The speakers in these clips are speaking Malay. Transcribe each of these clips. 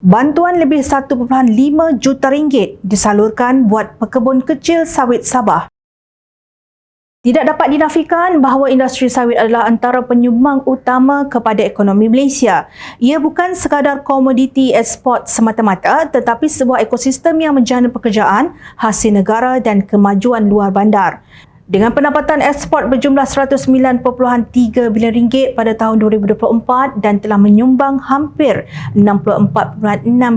Bantuan lebih 1.5 juta ringgit disalurkan buat pekebun kecil sawit Sabah. Tidak dapat dinafikan bahawa industri sawit adalah antara penyumbang utama kepada ekonomi Malaysia. Ia bukan sekadar komoditi ekspor semata-mata tetapi sebuah ekosistem yang menjana pekerjaan, hasil negara dan kemajuan luar bandar. Dengan pendapatan ekspor berjumlah 109.3 bilion ringgit pada tahun 2024 dan telah menyumbang hampir 64.6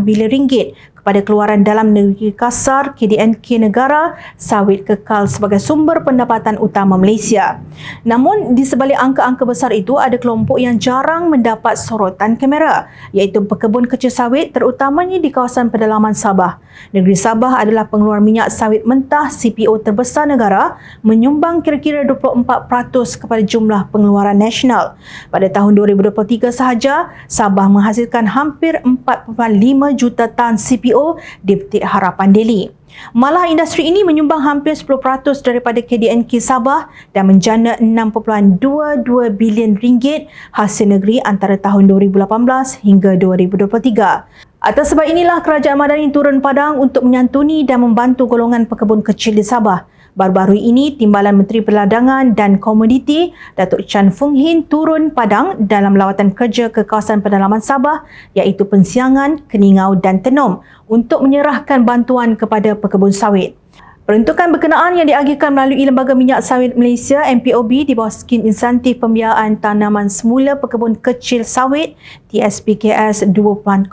bilion ringgit kepada keluaran dalam negeri kasar KDNK negara sawit kekal sebagai sumber pendapatan utama Malaysia. Namun di sebalik angka-angka besar itu ada kelompok yang jarang mendapat sorotan kamera iaitu pekebun kecil sawit terutamanya di kawasan pedalaman Sabah. Negeri Sabah adalah pengeluar minyak sawit mentah CPO terbesar negara menyumbang kira-kira 24% kepada jumlah pengeluaran nasional. Pada tahun 2023 sahaja Sabah menghasilkan hampir 4.5 juta tan CPO CPO di Petik Harapan Delhi. Malah industri ini menyumbang hampir 10% daripada KDNK Sabah dan menjana 6.22 bilion ringgit hasil negeri antara tahun 2018 hingga 2023. Atas sebab inilah Kerajaan Madani turun padang untuk menyantuni dan membantu golongan pekebun kecil di Sabah. Baru-baru ini, Timbalan Menteri Perdagangan dan Komoditi Datuk Chan Fung Hin turun padang dalam lawatan kerja ke kawasan pedalaman Sabah iaitu Pensiangan, Keningau dan Tenom untuk menyerahkan bantuan kepada pekebun sawit. Peruntukan berkenaan yang diagihkan melalui Lembaga Minyak Sawit Malaysia MPOB di bawah skim insentif pembiayaan tanaman semula pekebun kecil sawit TSPKS 2.0.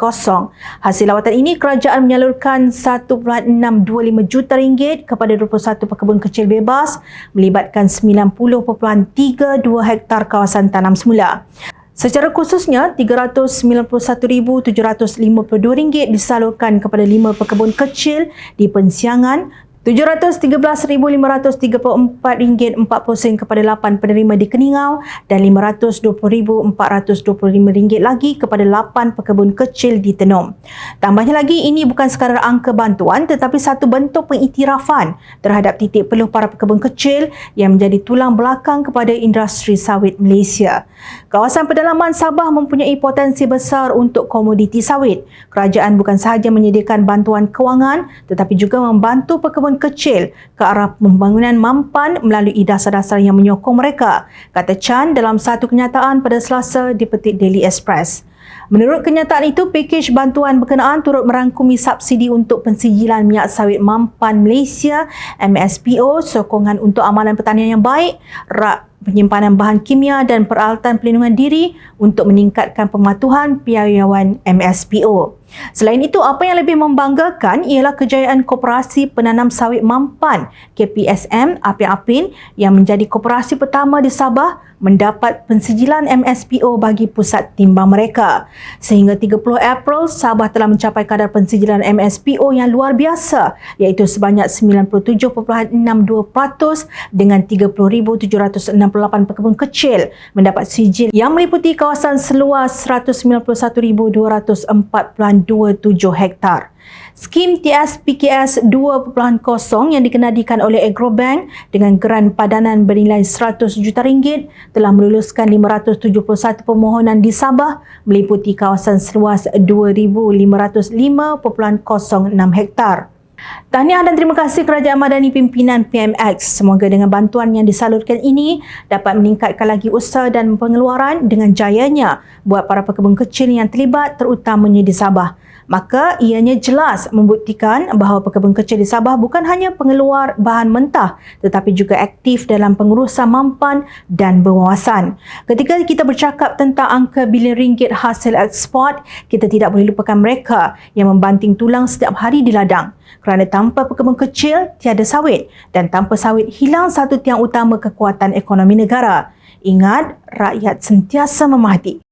Hasil lawatan ini kerajaan menyalurkan 1.625 juta ringgit kepada 21 pekebun kecil bebas melibatkan 90.32 hektar kawasan tanam semula. Secara khususnya, RM391,752 disalurkan kepada lima pekebun kecil di Pensiangan, RM713,534.40 kepada 8 penerima di Keningau dan RM520,425 lagi kepada 8 pekebun kecil di Tenom. Tambahnya lagi, ini bukan sekadar angka bantuan tetapi satu bentuk pengiktirafan terhadap titik peluh para pekebun kecil yang menjadi tulang belakang kepada industri sawit Malaysia. Kawasan pedalaman Sabah mempunyai potensi besar untuk komoditi sawit. Kerajaan bukan sahaja menyediakan bantuan kewangan tetapi juga membantu pekebun kecil ke arah pembangunan mampan melalui dasar-dasar yang menyokong mereka, kata Chan dalam satu kenyataan pada Selasa di Petik Daily Express. Menurut kenyataan itu, pakej bantuan berkenaan turut merangkumi subsidi untuk pensijilan minyak sawit mampan Malaysia, MSPO, sokongan untuk amalan pertanian yang baik, rak penyimpanan bahan kimia dan peralatan pelindungan diri untuk meningkatkan pematuhan piawaian MSPO. Selain itu, apa yang lebih membanggakan ialah kejayaan Koperasi Penanam Sawit Mampan KPSM Apin Apin yang menjadi koperasi pertama di Sabah mendapat pensijilan MSPO bagi pusat timbang mereka. Sehingga 30 April, Sabah telah mencapai kadar pensijilan MSPO yang luar biasa iaitu sebanyak 97.62% dengan 30,768 pekebun kecil mendapat sijil yang meliputi kawasan seluas 191,242 hektar. Skim TSPKS 2.0 yang dikenadikan oleh Agrobank dengan geran padanan bernilai 100 juta ringgit telah meluluskan 571 permohonan di Sabah meliputi kawasan seluas 2,505.06 hektar. Tahniah dan terima kasih Kerajaan Madani pimpinan PMX. Semoga dengan bantuan yang disalurkan ini dapat meningkatkan lagi usaha dan pengeluaran dengan jayanya buat para pekebun kecil yang terlibat terutamanya di Sabah. Maka ianya jelas membuktikan bahawa pekebun kecil di Sabah bukan hanya pengeluar bahan mentah tetapi juga aktif dalam pengurusan mampan dan berwawasan. Ketika kita bercakap tentang angka bilion ringgit hasil ekspor, kita tidak boleh lupakan mereka yang membanting tulang setiap hari di ladang kerana tanpa pekebun kecil tiada sawit dan tanpa sawit hilang satu tiang utama kekuatan ekonomi negara. Ingat, rakyat sentiasa memahdi.